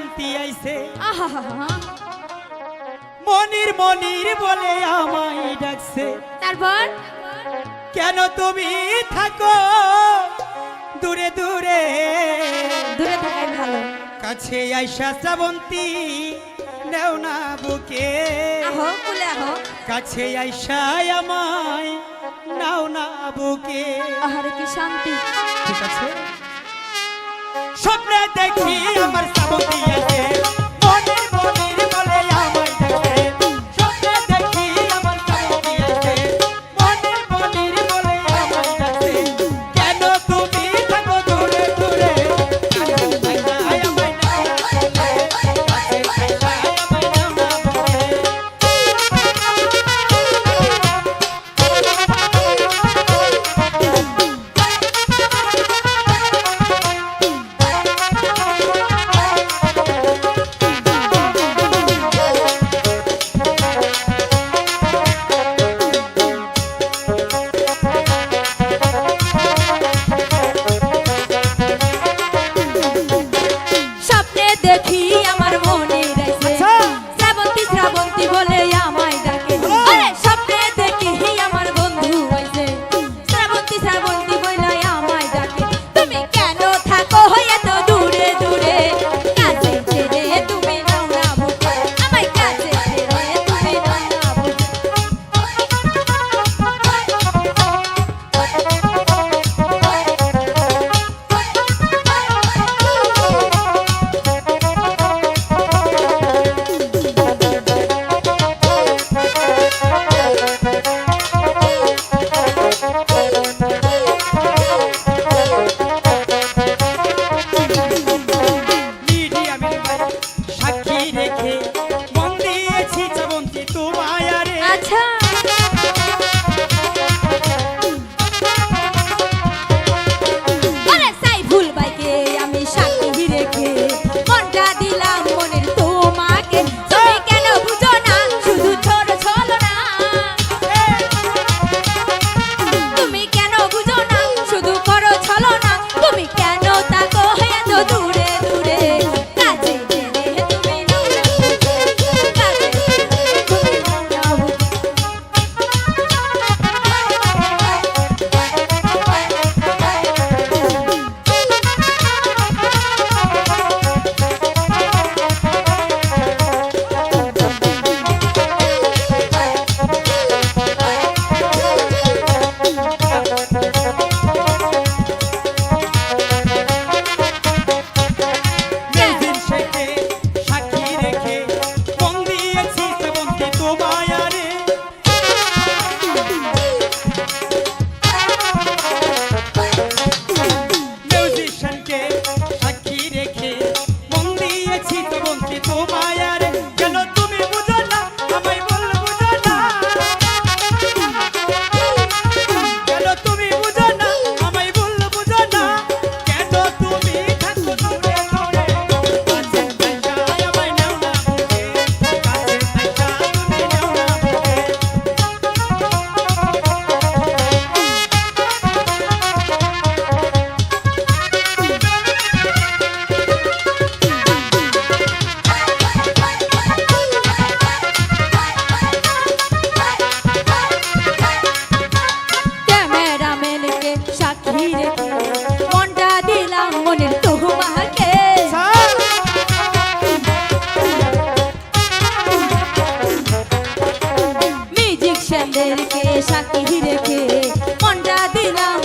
শান্তি আইছে মনির মনির বলে আমায় ডাকছে। তারপর? কেন তুমি থাকো? দূরে দূরে। দূরে থাকাই ভালো। কাছে আইসা শ্রাবন্তী নেও না বুকে। আহো কুলে আহো। কাছে আইসা আমায় নাও না বুকে। আহারে কি শান্তি। ঠিক আছে? স্বপ্নে দেখি আমার সাবুকিয়াতে ভিড়ে মনটা দিলাম মনের তোমাকে মিউজিক স্যান্ডেলকে সাক্ষী রেখে মনটা দিলাম